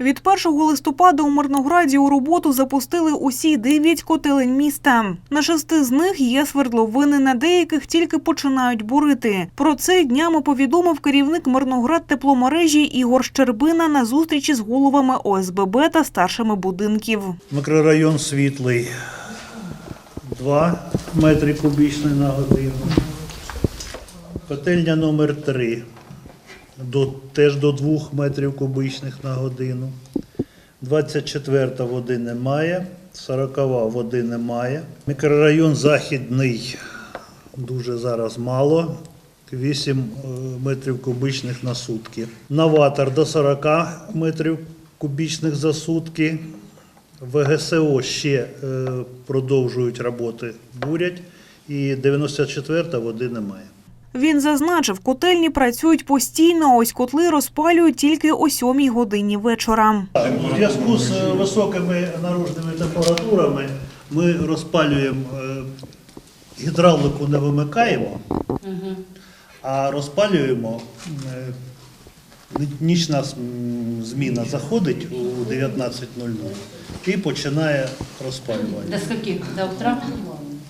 Від 1 листопада у Мирнограді у роботу запустили усі дев'ять котелень міста. На шести з них є свердловини, на деяких тільки починають бурити. Про це днями повідомив керівник Мирноград тепломережі Ігор Щербина на зустрічі з головами ОСББ та старшими будинків. Мікрорайон світлий 2 метри кубічні на годину. Котельня номер 3 до, теж до 2 метрів кубічних на годину. 24 води немає, 40 води немає. Мікрорайон західний дуже зараз мало. 8 е, метрів кубічних на сутки. Новатор до 40 метрів кубічних за сутки. ВГСО ще е, продовжують роботи, бурять, і 94 води немає. Він зазначив, котельні працюють постійно, ось котли розпалюють тільки о сьомій годині вечора. У зв'язку з е, високими наружними температурами ми розпалюємо е, гідравлику не вимикаємо, а розпалюємо. е, Нічна зміна заходить у 19.00 і починає розпалювання. До скольки? До утра?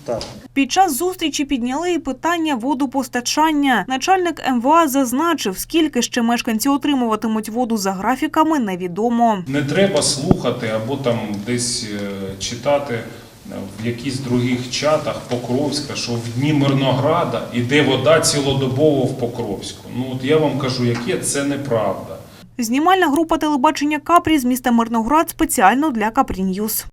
Так. Під час зустрічі підняли і питання водопостачання. Начальник МВА зазначив, скільки ще мешканці отримуватимуть воду за графіками, невідомо. Не треба слухати або там десь е, читати е, в якісь других чатах Покровська, що в дні Мирнограда іде вода цілодобово в Покровську. Ну от я вам кажу, яке це неправда. Знімальна група телебачення Капрі з міста Мирноград спеціально для Капрі Ньюс.